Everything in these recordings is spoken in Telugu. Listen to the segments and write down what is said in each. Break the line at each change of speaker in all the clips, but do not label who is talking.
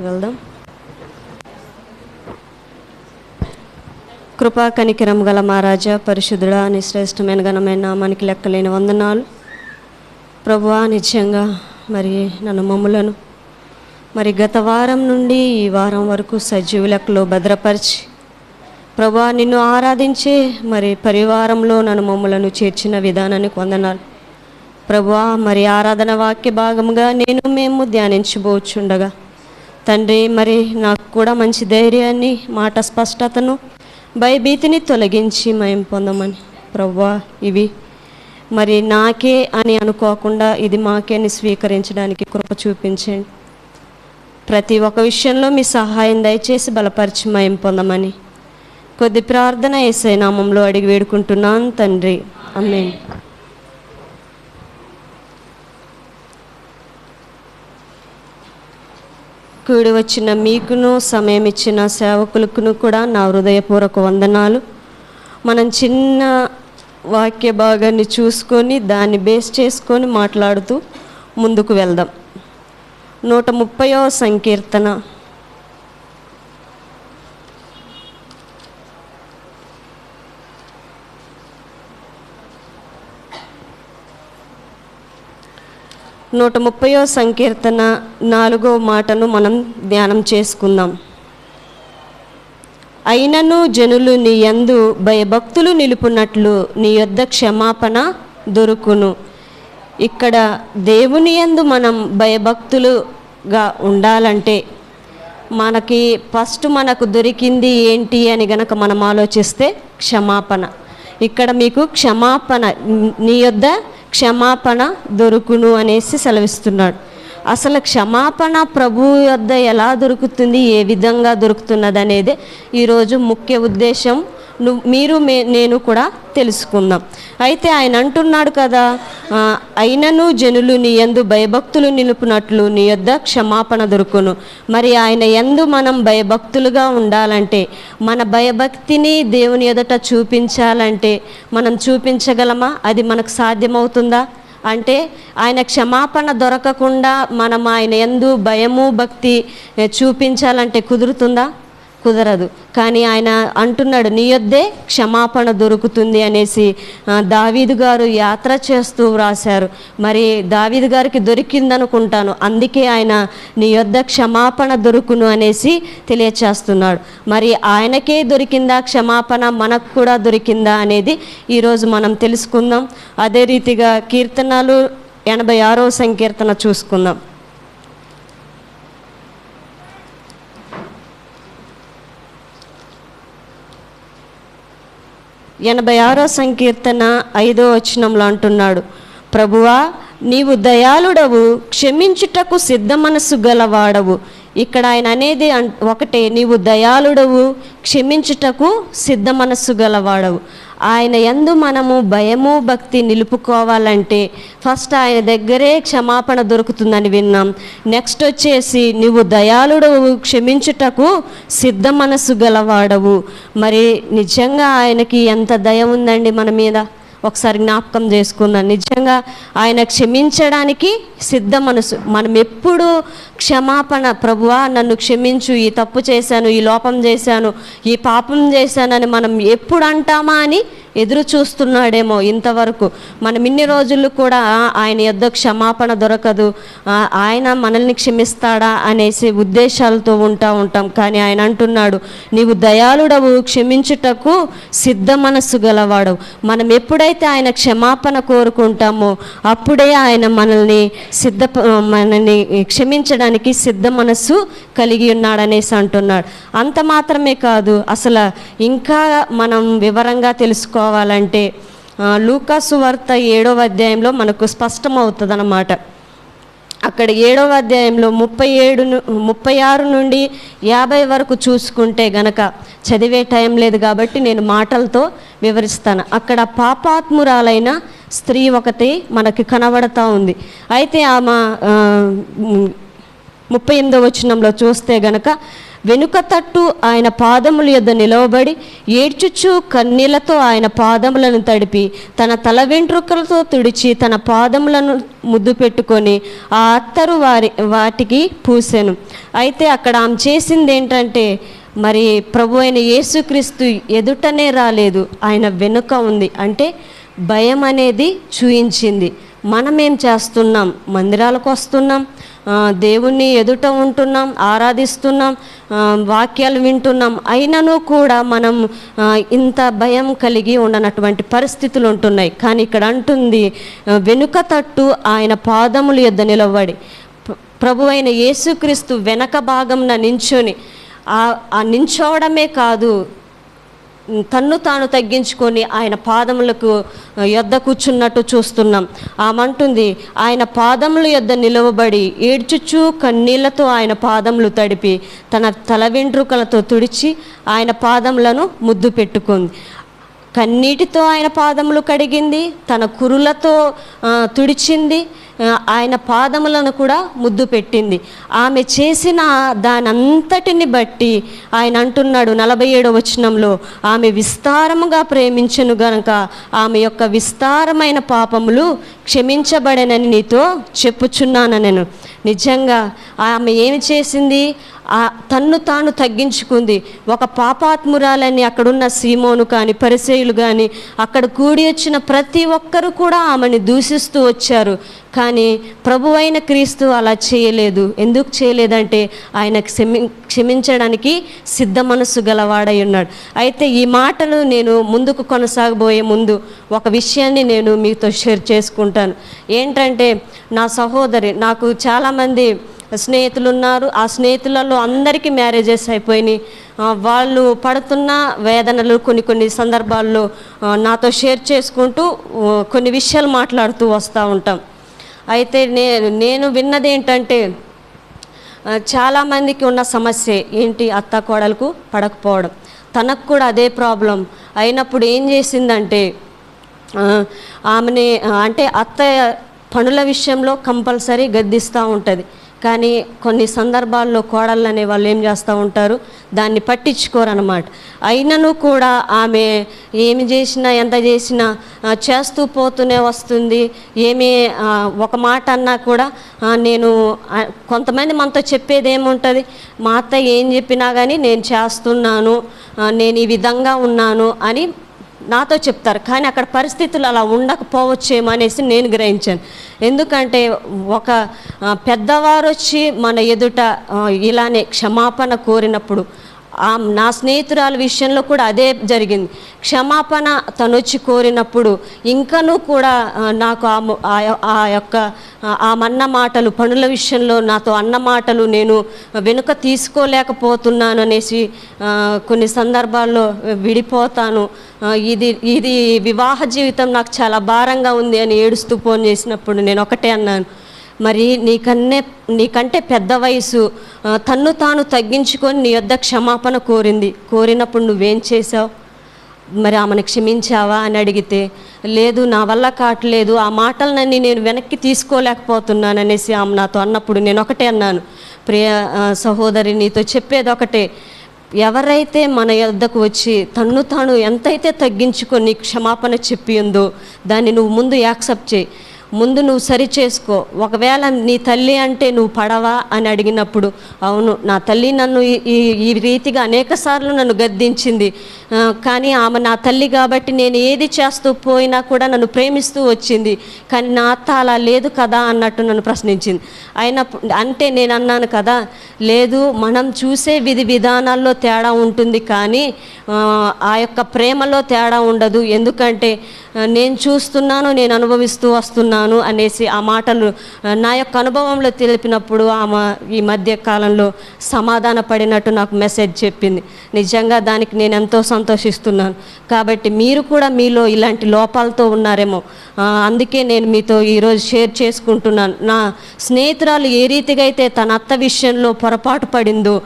వాక్యానికి వెళ్దాం. కృపా కనికిరం గల మహారాజా పరిశుద్ధుడా నీ శ్రేష్టమైన ఘనమైన నామానికి లెక్కలేని వందనాలు. ప్రభువా నిత్యంగా మరి నన్ను మమ్ములను. మరి గత వారం నుండి ఈ వారం వరకు సజీవ లెక్కలో భద్రపరిచి ప్రభా నిన్ను ఆరాధించే మరి పరివారంలో నన్ను మమ్మలను చేర్చిన విధానానికి వందనాలు. ప్రభువా మరి ఆరాధన వాక్య భాగముగా నేను మేము ధ్యానించబోచుండగా తండ్రి మరి నాకు కూడా మంచి ధైర్యాన్ని మాట స్పష్టతను భయభీతిని తొలగించి మేము పొందమని ప్రవ్వా ఇవి. మరి నాకే అని అనుకోకుండా ఇది మాకే అని స్వీకరించడానికి కృప చూపించండి. ప్రతి ఒక్క విషయంలో మీ సహాయం దయచేసి బలపరిచి మయం పొందమని కొద్ది ప్రార్థన ఏసై నామంలో అడిగి వేడుకుంటున్నాను తండ్రి. అమ్మేన్ కూడి వచ్చిన మీకును సమయం ఇచ్చిన సేవకులకును కూడా నా హృదయపూర్వక వందనాలు. మనం చిన్న వాక్య భాగాన్ని చూసుకొని దాన్ని బేస్ చేసుకొని మాట్లాడుతూ ముందుకు వెళ్దాం. నూట ముప్పయో సంకీర్తన. నూట ముప్పయో సంకీర్తన నాలుగో మాటను మనం ధ్యానం చేసుకుందాం. అయినను జనులు నీ యందు భయభక్తులు నిలుపునట్లు నీ యొద్ద క్షమాపణ దొరుకును. ఇక్కడ దేవుని యందు మనం భయభక్తులుగా ఉండాలంటే మనకి ఫస్ట్ మనకు దొరికింది ఏంటి అని గనక మనం ఆలోచిస్తే క్షమాపణ. ఇక్కడ మీకు క్షమాపణ నీ యొద్ద క్షమాపణ దొరుకును అనేసి సెలవిస్తున్నాడు. అసలు క్షమాపణ ప్రభు యొద్ద ఎలా దొరుకుతుంది ఏ విధంగా దొరుకుతున్నది అనేది ఈరోజు ముఖ్య ఉద్దేశం. నువ్వు మీరు మే నేను కూడా తెలుసుకుందాం. అయితే ఆయన అంటున్నాడు కదా అయినను జనులు నీ యందు భయభక్తులు నిలుపునట్లు నీ యొద్ద క్షమాపణ దొరుకును. మరి ఆయన ఎందు మనం భయభక్తులుగా ఉండాలంటే మన భయభక్తిని దేవుని ఎదుట చూపించాలంటే మనం చూపించగలమా? అది మనకు సాధ్యమవుతుందా? అంటే ఆయన క్షమాపణ దొరకకుండా మనం ఆయన ఎందు భయము భక్తి చూపించాలంటే కుదురుతుందా? కుదరదు. కానీ ఆయన అంటున్నాడు నీ యొద్దే క్షమాపణ దొరుకుతుంది అనేసి దావీదు గారు యాత్ర చేస్తూ వ్రాశారు. మరి దావీదు గారికి దొరికిందనుకుంటాను. అందుకే ఆయన నీ యొద్ద క్షమాపణ దొరుకును అనేసి తెలియచేస్తున్నాడు. మరి ఆయనకే దొరికిందా క్షమాపణ? మనకు కూడా దొరికిందా అనేది ఈరోజు మనం తెలుసుకుందాం. అదే రీతిగా కీర్తనలు ఎనభై ఆరో సంకీర్తన చూసుకుందాం. ఎనభై ఆరో సంకీర్తన ఐదో వచనంలో అంటున్నాడు ప్రభువా నీవు దయాళుడవు క్షమించుటకు సిద్ధ మనస్సు గలవాడవు. ఇక్కడ ఆయన అనేది ఒకటే నీవు దయాళుడవు క్షమించుటకు సిద్ధ మనస్సు గలవాడవు. ఆయన ఎందు మనము భయము భక్తి నిలుపుకోవాలంటే ఫస్ట్ ఆయన దగ్గరే క్షమాపణ దొరుకుతుందని విన్నాం. నెక్స్ట్ వచ్చేసి నువ్వు దయాళుడవు క్షమించుటకు సిద్ధ మనసు గలవాడవు. మరి నిజంగా ఆయనకి ఎంత దయ ఉందండి మన మీద? ఒకసారి జ్ఞాపకం చేసుకుందాం. నిజంగా ఆయన క్షమించడానికి సిద్ధ మనసు. మనం ఎప్పుడు క్షమాపణ ప్రభువా నన్ను క్షమించు. ఈ తప్పు చేశాను ఈ లోపం చేశాను ఈ పాపం చేశానని మనం ఎప్పుడు అంటామా అని ఎదురు చూస్తున్నాడేమో ఇంతవరకు. మనం ఇన్ని రోజులు కూడా ఆయన యొద్ద క్షమాపణ దొరకదు. ఆయన మనల్ని క్షమిస్తాడా అనేసి ఉద్దేశాలతో ఉంటా ఉంటాం. కానీ ఆయన అంటున్నాడు నీవు దయాళుడవు క్షమించుటకు సిద్ధ మనస్సు గలవాడవు. మనం ఎప్పుడైతే ఆయన క్షమాపణ కోరుకుంటామో అప్పుడే ఆయన మనల్ని సిద్ధ మనల్ని క్షమించడానికి సిద్ధ మనస్సు కలిగి ఉన్నాడనేసి అంటున్నాడు. అంత మాత్రమే కాదు అసలు ఇంకా మనం వివరంగా తెలుసుకోవాలంటే లూకాసు వార్త ఏడవ అధ్యాయంలో మనకు స్పష్టమవుతుంది అన్నమాట అక్కడ ఏడవ అధ్యాయంలో ముప్పై ఏడు ను- ముప్పై ఆరు నుండి యాభై వరకు చూసుకుంటే గనక చదివే టైం లేదు కాబట్టి నేను మాటలతో వివరిస్తాను. అక్కడ పాపాత్మురాలైన స్త్రీ ఒకటి మనకి కనబడతా ఉంది. అయితే ఆమె ముప్పై ఎనిమిదో వచనంలో చూస్తే గనక వెనుక తట్టు ఆయన పాదముల యొద్ద నిలవబడి ఏడ్చుచు కన్నీళ్ళతో ఆయన పాదములను తడిపి తన తల వెంట్రుకలతో తుడిచి తన పాదములను ముద్దు పెట్టుకొని ఆ అత్తరు వారి వాటికి పూసెను. అయితే అక్కడ ఆమె చేసింది ఏంటంటే మరి ప్రభు అయిన యేసుక్రీస్తు ఎదుటనే రాలేదు ఆయన వెనుక ఉంది. అంటే భయం అనేది చూయించింది. మనం ఏం చేస్తున్నాం? మందిరాలకు వస్తున్నాం. దేవుణ్ణి ఎదుట ఉంటున్నాం ఆరాధిస్తున్నాం వాక్యాలు వింటున్నాం. అయినను కూడా మనం ఇంత భయం కలిగి ఉండనటువంటి పరిస్థితులు ఉంటున్నాయి. కానీ ఇక్కడ అంటుంది వెనుక తట్టు ఆయన పాదములు యొద్ద నిలబడి ప్రభు అయిన యేసుక్రీస్తు వెనక భాగంన నించొని ఆ నించోవడమే కాదు తన్ను తాను తగ్గించుకొని ఆయన పాదములకు యొద్ద కూర్చున్నట్టు చూస్తున్నాం. ఆమంటుంది ఆయన పాదముల యొద్ద నిలవబడి ఏడ్చుచు కన్నీళ్ళతో ఆయన పాదములు తడిపి తన తల వెంట్రుకలతో తుడిచి ఆయన పాదములను ముద్దు పెట్టుకుంది. కన్నీటితో ఆయన పాదములు కడిగింది తన కురులతో తుడిచింది ఆయన పాదములను కూడా ముద్దు పెట్టింది. ఆమె చేసిన దానంతటిని బట్టి ఆయన అంటున్నాడు నలభై ఏడో వచనంలో ఆమె విస్తారముగా ప్రేమించను గనక ఆమె యొక్క విస్తారమైన పాపములు క్షమించబడనని నీతో చెప్పుచున్నాను నేను నిజంగా ఆమె ఏమి చేసింది? ఆ తన్ను తాను తగ్గించుకుంది. ఒక పాపాత్మురాలని అక్కడున్న సీమోను కానీ పరిచయులు కానీ అక్కడ కూడి వచ్చిన ప్రతి ఒక్కరు కూడా ఆమెని దూషిస్తూ వచ్చారు. కానీ ప్రభు అయిన క్రీస్తు అలా చేయలేదు. ఎందుకు చేయలేదంటే ఆయన క్షమి క్షమించడానికి సిద్ధ మనస్సు గలవాడై ఉన్నాడు. అయితే ఈ మాటలు నేను ముందుకు కొనసాగబోయే ముందు ఒక విషయాన్ని నేను మీతో షేర్ చేసుకుంటాను. ఏంటంటే నా సహోదరి నాకు చాలామంది స్నేహితులు ఉన్నారు ఆ స్నేహితులలో అందరికీ మ్యారేజెస్ అయిపోయినాయి. వాళ్ళు పడుతున్న వేదనలు కొన్ని కొన్ని సందర్భాల్లో నాతో షేర్ చేసుకుంటూ కొన్ని విషయాలు మాట్లాడుతూ వస్తూ ఉంటాం. అయితే నేను నేను విన్నది ఏంటంటే చాలామందికి ఉన్న సమస్య ఏంటి? అత్త కోడలకు పడకపోవడం. తనకు కూడా అదే ప్రాబ్లం. అయినప్పుడు ఏం చేసిందంటే ఆమెని అంటే అత్త పనుల విషయంలో కంపల్సరీ గద్దిస్తూ ఉంటుంది. కానీ కొన్ని సందర్భాల్లో కోడళ్ళు అనే వాళ్ళు ఏం చేస్తూ ఉంటారు? దాన్ని పట్టించుకోరు అనమాట అయినను కూడా ఆమె ఏమి చేసినా ఎంత చేసినా చేస్తూ పోతూనే వస్తుంది. ఏమి ఒక మాట అన్నా కూడా నేను కొంతమంది మనతో చెప్పేది ఏముంటుంది? మా అత్త ఏం చెప్పినా కానీ నేను చేస్తున్నాను నేను ఈ విధంగా ఉన్నాను అని నాతో చెప్తారు కానీ అక్కడ పరిస్థితులు అలా ఉండకపోవచ్చేమో అనేసి నేను గ్రహించాను. ఎందుకంటే ఒక పెద్దవారు వచ్చి మన ఎదుట ఇలానే క్షమాపణ కోరినప్పుడు నా స్నేహితురాల విషయంలో కూడా అదే జరిగింది. క్షమాపణ తనొచ్చి కోరినప్పుడు ఇంకనూ కూడా నాకు ఆ ఆ యొక్క ఆ, అన్న మాటలు పనుల విషయంలో నాతో అన్న మాటలు నేను వెనుక తీసుకోలేకపోతున్నాను అనేసి కొన్ని సందర్భాల్లో విడిపోతాను. ఇది ఇది వివాహ జీవితం నాకు చాలా భారంగా ఉంది అని ఏడుస్తూ ఫోన్ చేసినప్పుడు నేను ఒకటే అన్నాను. మరి నీకన్నే నీకంటే పెద్ద వయసు తన్ను తాను తగ్గించుకొని నీ యొద్ద క్షమాపణ కోరింది. కోరినప్పుడు నువ్వేం చేసావు మరి ఆమెను క్షమించావా అని అడిగితే లేదు నా వల్ల కావట్లేదు ఆ మాటలన్నీ నేను వెనక్కి తీసుకోలేకపోతున్నాను అనేసి ఆమె నాతో అన్నప్పుడు నేను ఒకటే అన్నాను. ప్రియ సహోదరి నీతో చెప్పేది ఒకటే. ఎవరైతే మన యొద్దకు వచ్చి తన్ను తాను ఎంతైతే తగ్గించుకొని క్షమాపణ చెప్పి ఉందో దాన్ని నువ్వు ముందు యాక్సెప్ట్ చేయి. ముందు నువ్వు సరి చేసుకో ఒకవేళ నీ తల్లి అంటే నువ్వు పడవా అని అడిగినప్పుడు అవును నా తల్లి నన్ను ఈ- ఈ రీతిగా అనేక సార్లు నన్ను గద్దించింది. కానీ ఆమె నా తల్లి కాబట్టి నేను ఏది చేస్తూ పోయినా కూడా నన్ను ప్రేమిస్తూ వచ్చింది. కానీ నా అత్త అలా లేదు కదా అన్నట్టు నన్ను ప్రశ్నించింది. అయినప్పుడు అంటే నేను అన్నాను కదా లేదు మనం చూసే విధి విధానాల్లో తేడా ఉంటుంది కానీ ఆ, యొక్క ప్రేమలో తేడా ఉండదు. ఎందుకంటే నేను చూస్తున్నాను నేను అనుభవిస్తూ వస్తున్నాను అనేసి ఆ మాటలు నా యొక్క అనుభవంలో తెలిపినప్పుడు ఆమె ఈ మధ్య కాలంలో సమాధాన పడినట్టు నాకు మెసేజ్ చెప్పింది. నిజంగా దానికి నేను ఎంతో సంతోషిస్తున్నాను. కాబట్టి మీరు కూడా మీలో ఇలాంటి లోపాలతో ఉన్నారేమో. అందుకే నేను మీతో ఈరోజు షేర్ చేసుకుంటున్నాను. నా స్నేహితురాలు ఏ రీతిగా అయితే తన అత్త విషయంలో పొరపాటు పడిందో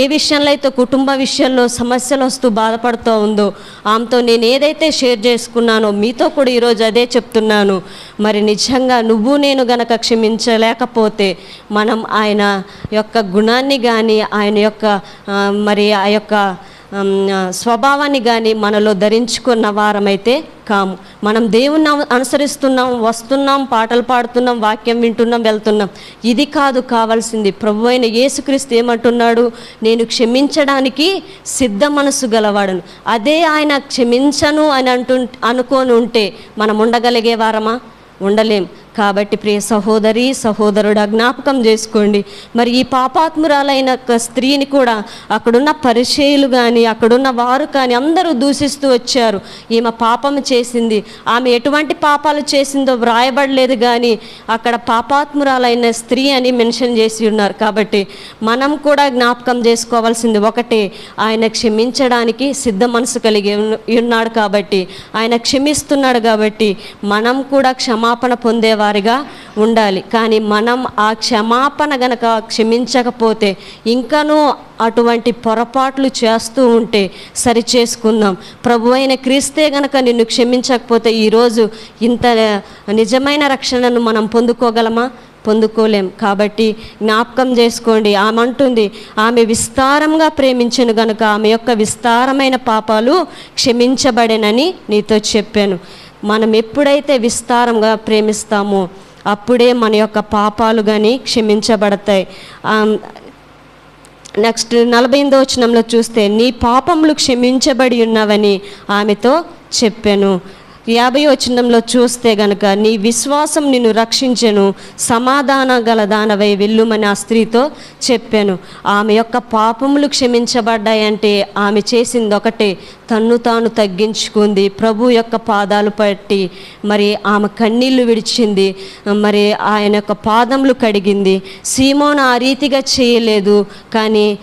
ఏ విషయంలో అయితే కుటుంబ విషయంలో సమస్యలు వస్తూ బాధపడుతూ ఉందో ఆమెతో నేను ఏదైతే షేర్ చేసుకున్నాను మీతో కూడా ఈరోజు అదే చెప్తున్నాను. మరి నిజంగా నువ్వు నేను గనక క్షమించలేకపోతే మనం ఆయన యొక్క గుణాన్ని కానీ ఆయన యొక్క మరి ఆ యొక్క స్వభావాన్ని కానీ మనలో ధరించుకున్న వారమైతే కాము. మనం దేవుణ్ణి అనుసరిస్తున్నాం వస్తున్నాం పాటలు పాడుతున్నాం వాక్యం వింటున్నాం వెళ్తున్నాం. ఇది కాదు కావాల్సింది. ప్రభు అయిన యేసుక్రీస్తు ఏమంటున్నాడు? నేను క్షమించడానికి సిద్ధ మనసు గలవాడను. అదే ఆయన క్షమించను అని అంటు అనుకొని ఉంటే మనం ఉండగలిగే వారమా? ఉండలేం. కాబట్టి ప్రియ సహోదరి సహోదరుడు జ్ఞాపకం చేసుకోండి. మరి ఈ పాపాత్మురాలైన స్త్రీని కూడా అక్కడున్న పరిచయులు కానీ అక్కడున్న వారు కానీ అందరూ దూషిస్తూ వచ్చారు. ఈమె పాపం చేసింది. ఆమె ఎటువంటి పాపాలు చేసిందో వ్రాయబడలేదు కానీ అక్కడ పాపాత్మురాలైన స్త్రీ అని మెన్షన్ చేసి ఉన్నారు. కాబట్టి మనం కూడా జ్ఞాపకం చేసుకోవాల్సింది ఒకటే. ఆయన క్షమించడానికి సిద్ధ మనసు కలిగి ఉన్నాడు కాబట్టి ఆయన క్షమిస్తున్నాడు కాబట్టి మనం కూడా క్షమాపణ పొందేవారు వారిగా ఉండాలి. కానీ మనం ఆ క్షమాపణ గనక క్షమించకపోతే ఇంకనూ అటువంటి పొరపాట్లు చేస్తూ ఉంటే సరి చేసుకుందాం. ప్రభు అయిన క్రీస్తే గనక నిన్ను క్షమించకపోతే ఈరోజు ఇంత నిజమైన రక్షణను మనం పొందుకోగలమా? పొందుకోలేం. కాబట్టి జ్ఞాపకం చేసుకోండి. ఆమె అంటుంది ఆమె విస్తారంగా ప్రేమించను గనుక ఆమె యొక్క విస్తారమైన పాపాలు క్షమించబడేనని నీతో చెప్పాను. మనం ఎప్పుడైతే విస్తారంగా ప్రేమిస్తామో అప్పుడే మన యొక్క పాపాలు కానీ క్షమించబడతాయి. నెక్స్ట్ నలభై ఎనిమిదో వచనంలో చూస్తే నీ పాపములు క్షమించబడి ఉన్నవని ఆమెతో చెప్పాను. యాభై వచనంలో చూస్తే గనక నీ విశ్వాసం నిన్ను రక్షించెను సమాధాన గల దానవై వెళ్ళుమని ఆ స్త్రీతో చెప్పాను. ఆమె యొక్క పాపములు క్షమించబడ్డాయంటే ఆమె చేసింది ఒకటే తన్ను తాను తగ్గించుకుంది ప్రభు యొక్క పాదాలు పట్టి మరి ఆమె కన్నీళ్ళు విడిచింది మరి ఆయన యొక్క పాదములు కడిగింది. సీమోను ఆ రీతిగా చేయలేదు కానీ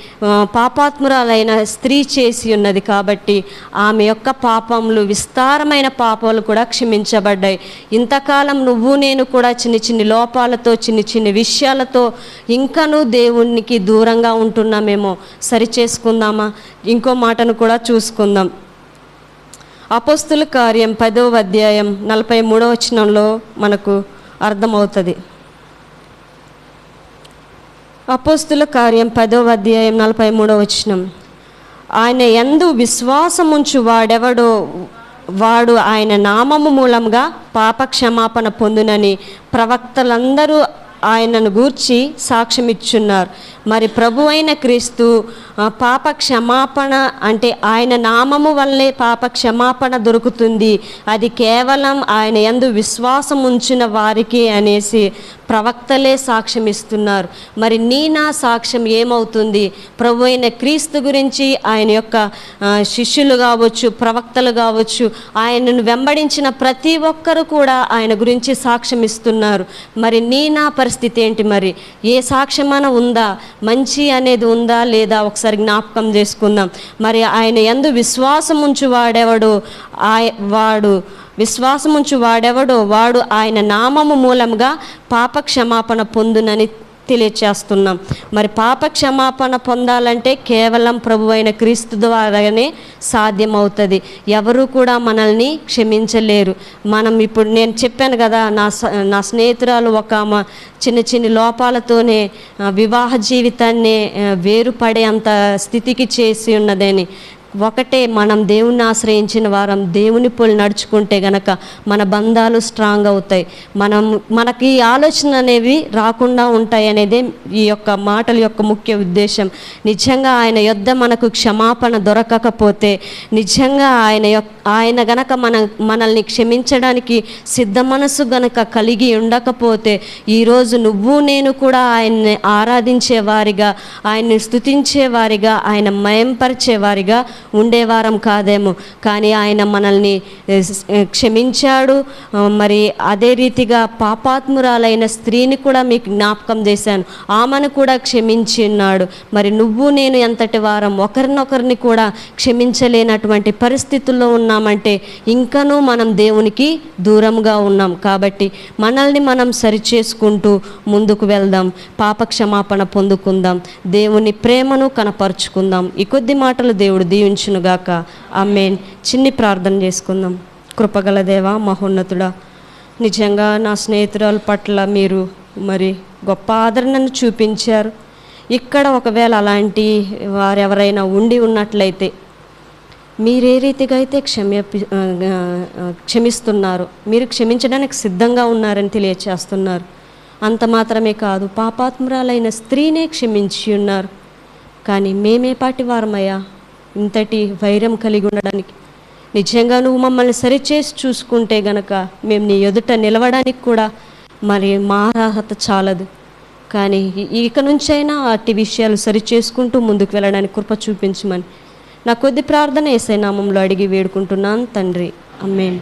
పాపాత్మురాలైన స్త్రీ చేసి ఉన్నది కాబట్టి ఆమె యొక్క పాపములు విస్తారమైన పాపాలు కూడా క్షమించబడ్డాయి. ఇంతకాలం నువ్వు నేను కూడా చిన్న చిన్ని లోపాలతో చిన్న చిన్ని విషయాలతో ఇంకనూ దేవునికి దూరంగా ఉంటున్నామేమో. సరి చేసుకుందామా ఇంకో మాటను కూడా చూసుకుందాం. అపోస్తుల కార్యం పదవ అధ్యాయం నలభై మూడవ వచనంలో మనకు అర్థమవుతుంది. అపోస్తుల కార్యం పదవ అధ్యాయం నలభై మూడవ వచనం. ఆయన ఎందు విశ్వాసముంచు వాడెవడో వాడు ఆయన నామము మూలంగా పాప క్షమాపణ పొందునని ప్రవక్తలందరూ ఆయనను గూర్చి సాక్ష్యమిచ్చున్నారు మరి ప్రభు అయిన క్రీస్తు పాప క్షమాపణ అంటే ఆయన నామము వల్లే పాప క్షమాపణ దొరుకుతుంది. అది కేవలం ఆయన ఎందు విశ్వాసం ఉంచిన వారికి అనేసి ప్రవక్తలే సాక్ష్యం ఇస్తున్నారు మరి నీ నా సాక్ష్యం ఏమవుతుంది? ప్రభు అయిన క్రీస్తు గురించి ఆయన యొక్క శిష్యులు కావచ్చు ప్రవక్తలు కావచ్చు ఆయనను వెంబడించిన ప్రతి ఒక్కరు కూడా ఆయన గురించి సాక్ష్యం ఇస్తున్నారు మరి నీ నా పరిస్థితి ఏంటి మరి? ఏ సాక్ష్యమైన ఉందా? మంచి అనేది ఉందా లేదా? ఒకసారి జ్ఞాపకం చేసుకుందాం. మరి ఆయన ఎందు విశ్వాసం ఉంచు వాడెవడు? ఆయ వాడు విశ్వాసముంచు వాడెవడో? వాడు ఆయన నామము మూలంగా పాప క్షమాపణ పొందునని తెలియచేస్తున్నాం. మరి పాప క్షమాపణ పొందాలంటే కేవలం ప్రభు అయిన క్రీస్తు ద్వారానే సాధ్యమవుతుంది. ఎవరు కూడా మనల్ని క్షమించలేరు. మనం ఇప్పుడు నేను చెప్పాను కదా నా నా స్నేహితురాలు ఒక చిన్న చిన్న లోపాలతోనే వివాహ జీవితాన్ని వేరుపడే అంత స్థితికి చేసి ఉన్నదని. ఒకటే మనం దేవుణ్ణి ఆశ్రయించిన వారం దేవుని పోలి నడుచుకుంటే గనక మన బంధాలు స్ట్రాంగ్ అవుతాయి. మనం మనకి ఆలోచన అనేవి రాకుండా ఉంటాయి అనేది ఈ యొక్క మాటల యొక్క ముఖ్య ఉద్దేశం. నిజంగా ఆయన యొద్ద మనకు క్షమాపణ దొరకకపోతే నిజంగా ఆయన యొక్క ఆయన గనక మన మనల్ని క్షమించడానికి సిద్ధ మనసు గనక కలిగి ఉండకపోతే ఈరోజు నువ్వు నేను కూడా ఆయన్ని ఆరాధించే వారిగా ఆయన్ని స్తుతించే వారిగా ఆయన మయంపరిచే వారిగా ఉండేవారం కాదేమో. కానీ ఆయన మనల్ని క్షమించాడు. మరి అదే రీతిగా పాపాత్మురాలైన స్త్రీని కూడా మీకు జ్ఞాపకం చేశాను. ఆమెను కూడా క్షమించి ఉన్నాడు. మరి నువ్వు నేను ఎంతటి వారం ఒకరినొకరిని కూడా క్షమించలేనటువంటి పరిస్థితుల్లో ఉన్నామంటే ఇంకనూ మనం దేవునికి దూరంగా ఉన్నాం. కాబట్టి మనల్ని మనం సరిచేసుకుంటూ ముందుకు వెళ్దాం. పాప క్షమాపణ పొందుకుందాం. దేవుని ప్రేమను కనపరుచుకుందాం. ఈ కొద్ది మాటలు దేవుడు దీవించునుగాక. ఆమెన్. చిన్ని ప్రార్థన చేసుకుందాం. కృపగల దేవా మహోన్నతుడా నిజంగా నా స్నేహితురాల పట్ల మీరు మరి గొప్ప ఆదరణను చూపించారు. ఇక్కడ ఒకవేళ అలాంటి వారు ఎవరైనా ఉండి ఉన్నట్లయితే మీరే రీతిగా అయితే క్షమ్య క్షమిస్తున్నారు. మీరు క్షమించడానికి సిద్ధంగా ఉన్నారని తెలియచేస్తున్నారు. అంత మాత్రమే కాదు పాపాత్మురాలైన స్త్రీనే క్షమించి ఉన్నారు. కానీ మేమే పాటి వారమయ్యా ఇంతటి వైరం కలిగి ఉండడానికి. నిజంగా నువ్వు మమ్మల్ని సరిచేసి చూసుకుంటే గనక మేము నీ ఎదుట నిలవడానికి కూడా మరి మా అర్హత చాలదు. కానీ ఇక నుంచైనా అట్టి విషయాలు సరిచేసుకుంటూ ముందుకు వెళ్ళడానికి కృప చూపించమని నా కొద్ది ప్రార్థన ఏసై నామంలో అడిగి వేడుకుంటున్నాను తండ్రి. అమ్మేన్